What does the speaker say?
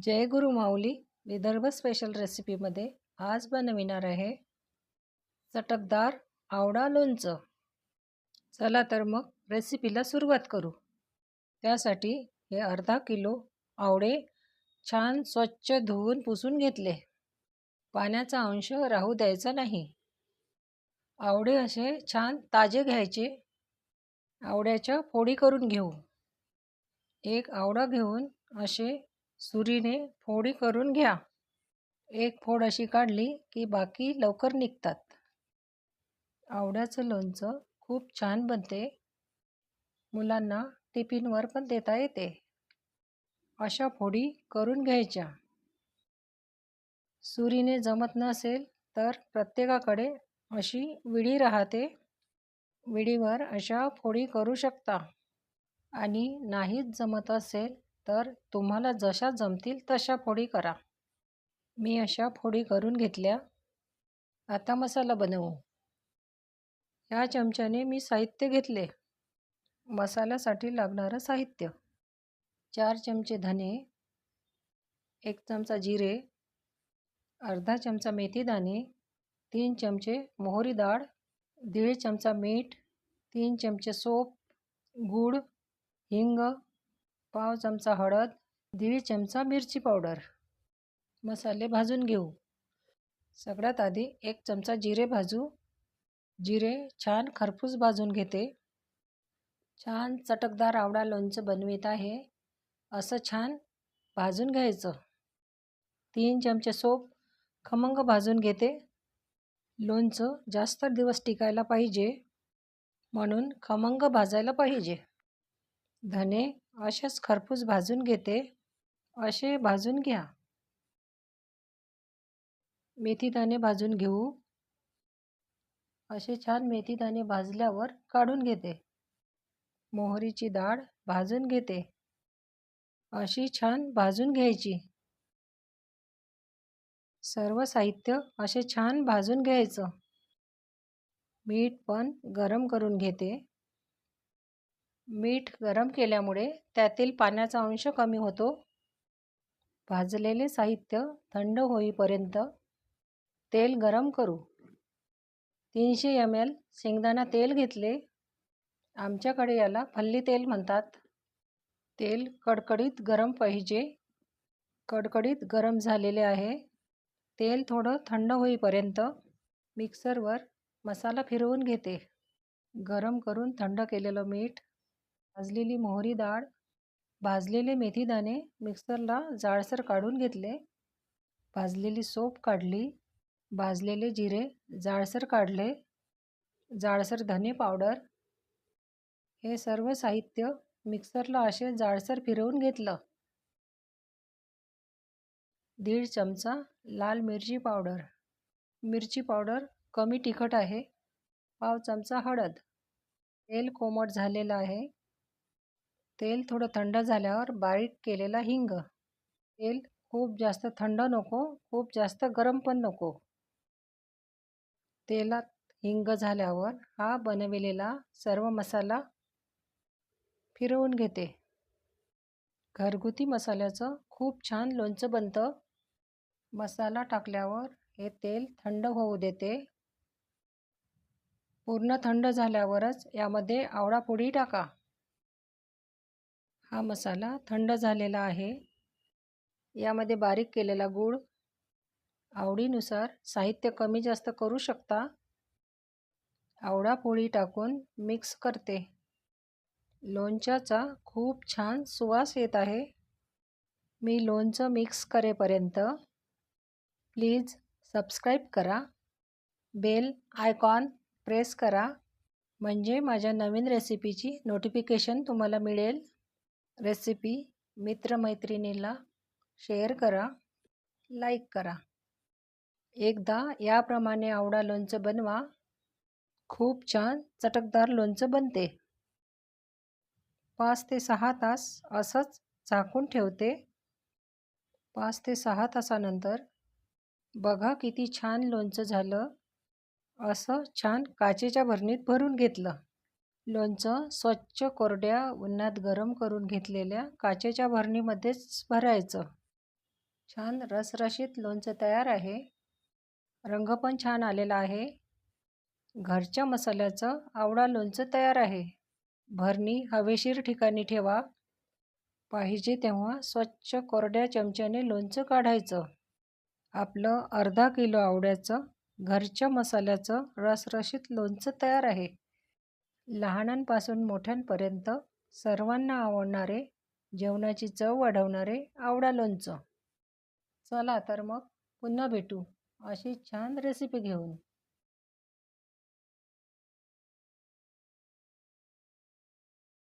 जय गुरु माऊली Vidarbha special रेसिपीमध्ये आज बनविणार आहे चटकदार आवडा लोणचं. चला तर मग रेसिपीला सुरुवात करू. त्यासाठी हे अर्धा किलो आवडे छान स्वच्छ धुवून पुसून घेतले. पाण्याचा अंश राहू द्यायचा नाही. आवडे असे छान ताजे घ्यायचे. आवड्याच्या फोडी करून घेऊ. एक आवडा घेऊन असे सुरीने फोडी करून घ्या. एक फोड अशी काढली की बाकी लवकर निघतात. आवड्याचं लोणचं खूप छान बनते. मुलांना टिफिनवर पण देता येते. अशा फोडी करून घ्यायच्या. सुरीने जमत नसेल तर प्रत्येकाकडे अशी विडी राहते. विडीवर अशा फोडी करू शकता. आणि नाहीच जमत असेल तर तुम्हाला जशा जमतील तशा फोडी करा. मी अशा फोडी करून घेतल्या. आता मसाला बनवू. ह्या चमच्याने मी साहित्य घेतले. मसाल्यासाठी लागणारं साहित्य. चार चमचे धने एक चमचा जिरे अर्धा चमचा मेथी दाणे तीन चमचे मोहरी डाळ दीड चमचा मीठ तीन चमचे सोप गूळ हिंग पाव चमचा हळद दीड चमचा मिरची पावडर. मसाले भाजून घेऊ. सगळ्यात आधी एक चमचा जिरे भाजू. जिरे छान खरपूस भाजून घेते. छान चटकदार आवडा लोणचं बनवित आहे. असं छान भाजून घ्यायचं. तीन चमचे सोप खमंग भाजून घेते. लोणचं जास्त दिवस टिकायला पाहिजे. म्हणून खमंग भाजायला पाहिजे. धने असेच खरपूस भाजून घेते. असे भाजून घ्या. मेथीदाणे भाजून घेऊ. असे छान मेथीदाणे भाजल्यावर काढून घेते. मोहरीची डाळ भाजून घेते. अशी छान भाजून घ्यायची. सर्व साहित्य असे छान भाजून घ्यायचं. मीठ पण गरम करून घेते. मीठ गरम केल्यामुळे त्यातील पाण्याचा अंश कमी होतो. भाजलेले साहित्य थंड होईपर्यंत तेल गरम करू. तीनशे एम एल शेंगदाणा तेल घेतले. आमच्याकडे याला फल्ली तेल म्हणतात. तेल कडकडीत गरम पाहिजे. कडकडीत गरम झालेले आहे. तेल थोडं थंड होईपर्यंत मिक्सरवर मसाला फिरवून घेते. गरम करून थंड केलेलं मीठ भाजलेली मोहरी डाळ भाजलेले मेथीदाणे मिक्सरला जाळसर काढून घेतले. भाजलेली सोप काढली. भाजलेले जिरे जाळसर काढले. जाळसर धने पावडर. हे सर्व साहित्य मिक्सरला असे जाळसर फिरवून घेतलं. दीड चमचा लाल मिरची पावडर. मिरची पावडर कमी तिखट आहे. पाव चमचा हळद. तेल कोमट झालेलं आहे. तेल थोडं थंड झाल्यावर बारीक केलेला हिंग. तेल खूप जास्त थंड नको खूप जास्त गरम पण नको. तेलात हिंग झाल्यावर हा बनविलेला सर्व मसाला फिरवून घेते. घरगुती मसाल्याचं खूप छान लोणचं बनतं. मसाला टाकल्यावर हे तेल थंड होऊ देते. पूर्ण थंड झाल्यावरच यामध्ये आवडापोडी टाका. हा मसाला थंड झालेला आहे. यामध्ये बारीक केलेला गूळ आवडीनुसार साहित्य कमी जास्त करू शकता. आवडा पोळी टाकून मिक्स करते. लोणच्याचा खूप छान सुवास येत आहे. मी लोणचं मिक्स करेपर्यंत प्लीज सबस्क्राईब करा. बेल आयकॉन प्रेस करा. म्हणजे माझ्या नवीन रेसिपीची नोटिफिकेशन तुम्हाला मिळेल. रेसिपी मित्रमैत्रिणीला शेअर करा लाईक करा. एकदा याप्रमाणे आवडा लोणचं बनवा. खूप छान चटकदार लोणचं बनते. पाच ते सहा तास असंच झाकून ठेवते. पाच ते सहा तासानंतर बघा किती छान लोणचं झालं. असं छान काचेच्या भरणीत भरून घेतलं. लोणचं स्वच्छ कोरड्या उन्हात गरम करून घेतलेल्या काचेच्या भरणीमध्येच भरायचं. छान रसरशीत लोणचं तयार आहे. रंग पण छान आलेला आहे. घरच्या मसाल्याचं आवडा लोणचं तयार आहे. भरणी हवेशीर ठिकाणी ठेवा. पाहिजे तेव्हा स्वच्छ कोरड्या चमच्याने लोणचं काढायचं. आपलं अर्धा किलो आवड्याचं घरच्या मसाल्याचं रसरशीत लोणचं तयार आहे. लहानांपासून मोठ्यांपर्यंत सर्वांना आवडणारे जेवणाची चव वाढवणारे आवडा लोणचं. चला तर मग पुन्हा भेटू अशी छान रेसिपी घेऊन.